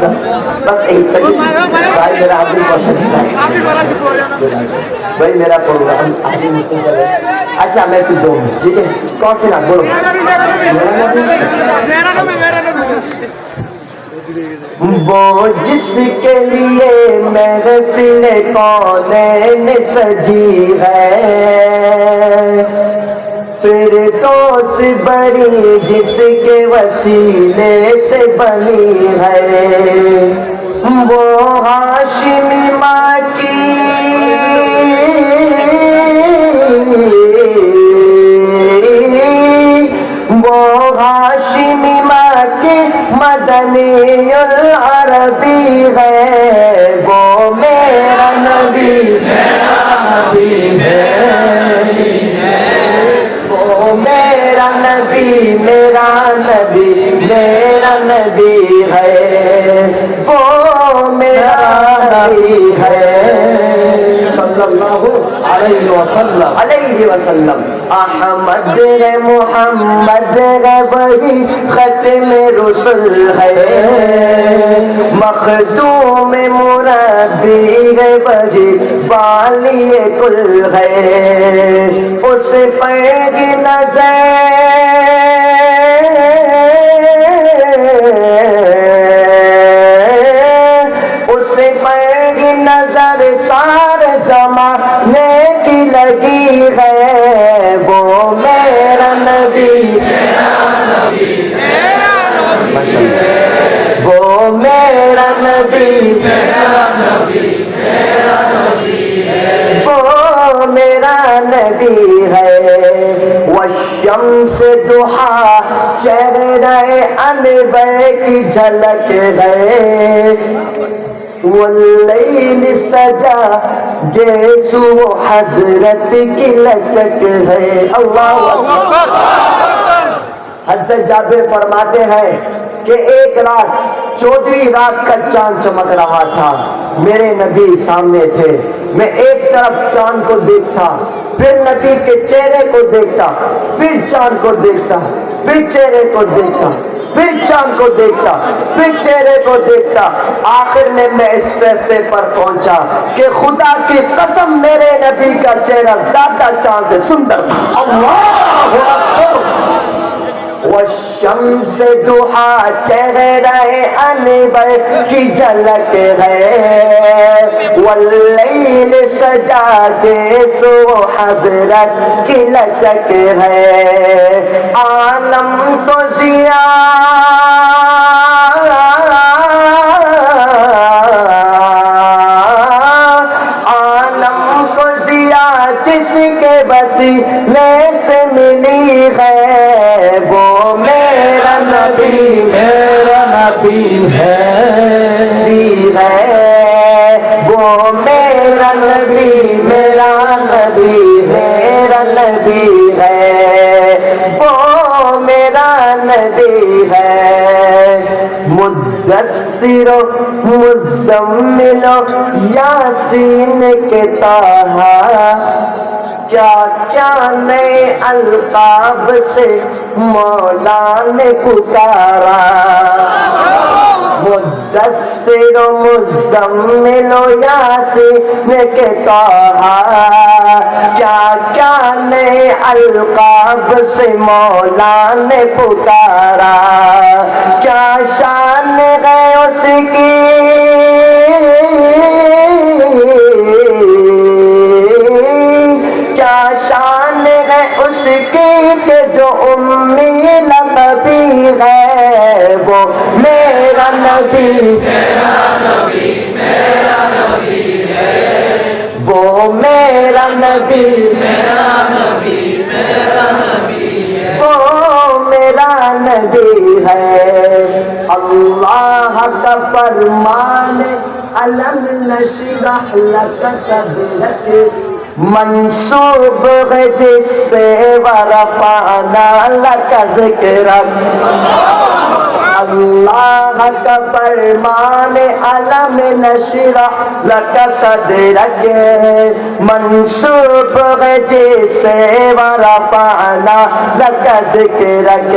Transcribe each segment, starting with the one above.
بس ایک سیکنڈ بھائی، میرا آدمی بہت اچھا بھائی میرا پروگرام آدمی مسلم کا ہے۔ اچھا میں صرف ہوں ٹھیک ہے؟ کون سی نام بولو۔ وہ جس کے لیے محفل کونین سجی ہے؟ دوست بڑی جس کے وسیلے سے بنی ہے وہ ہاشمی ماں کی وہ ہاشمی ماں کی مدنی العربی ہے وہ میرا نبی میرا نبی ہے۔ وہ میرا نبی ہے۔ صلی اللہ علیہ وسلم۔ علیہ وسلم۔ احمد ہے محمد ہے وہی ختم رسل ہے۔ مخدوم مربی ہے وہی بالی کل ہے۔ اس پر نظر والشمس دحا چہرہ انبر کی جھلک ہے واللیل سجا، گیسو حضرت کی لچک ہے اللہ اکبر۔ حضرت جابر فرماتے ہیں کہ ایک رات چودہویں رات کا چاند چمک رہا تھا۔ میرے نبی سامنے تھے۔ میں ایک طرف چاند کو دیکھتا، پھر نبی کے چہرے کو دیکھتا، پھر چاند کو دیکھتا، پھر چہرے کو دیکھتا، پھر چاند کو دیکھتا، پھر چہرے کو دیکھتا۔ آخر میں میں اس فیصلے پر پہنچا کہ خدا کی قسم میرے نبی کا چہرہ زیادہ چاند سے سندر۔ اللہ! اکبر والشمس دحا چہرہ انبر کی جھلک ہے۔ واللیل سجا کے سو حضرت کی لچک ہے۔ عالم تو زیاد میرا ہے۔ نبی ہے۔ وہ میرا نبی میرا نبی میرا نبی ہے۔ وہ میرا نبی ہے۔ مدثر و مزمل و یاسین کے تاہا کیا کیا نئے القاب سے مولا نے پکارا؟ مدثر و مزمل و یاسین کے تاہا کیا کیا نئے القاب سے مولا نے پکارا؟ کیا شان نبی میرا نبی وہ میرا نبی، وہ میرا نبی ہے۔ اللہ کا فرمان علم نشرح لك صدرك منصوب ہے جس سے ورفعنا لك ذکرک۔ اللہ کا فرمان علم نشرح لك صدرک منصوب ہے جس سے ورفعنا لك ذکرک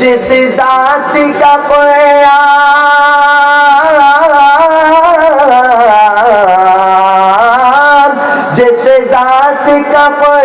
جس ذات کا قرآن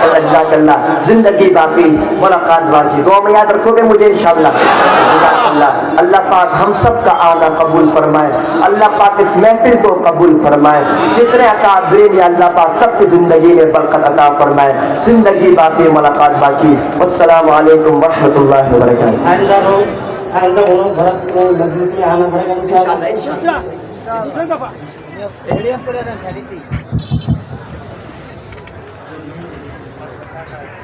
اللہ جزاک اللہ زندگی باقی ملاقات باقی دعا میں یاد رکھو گے مجھے انشاءاللہ جزاک اللہ اللہ پاک ہم سب کا آنا قبول فرمائے اللہ پاک اس محفل کو قبول فرمائے جتنے اکابرین یا اللہ پاک سب کی زندگی میں برکت عطا فرمائے زندگی باقی ملاقات باقی السلام علیکم ورحمۃ اللہ وبرکاتہ 看看。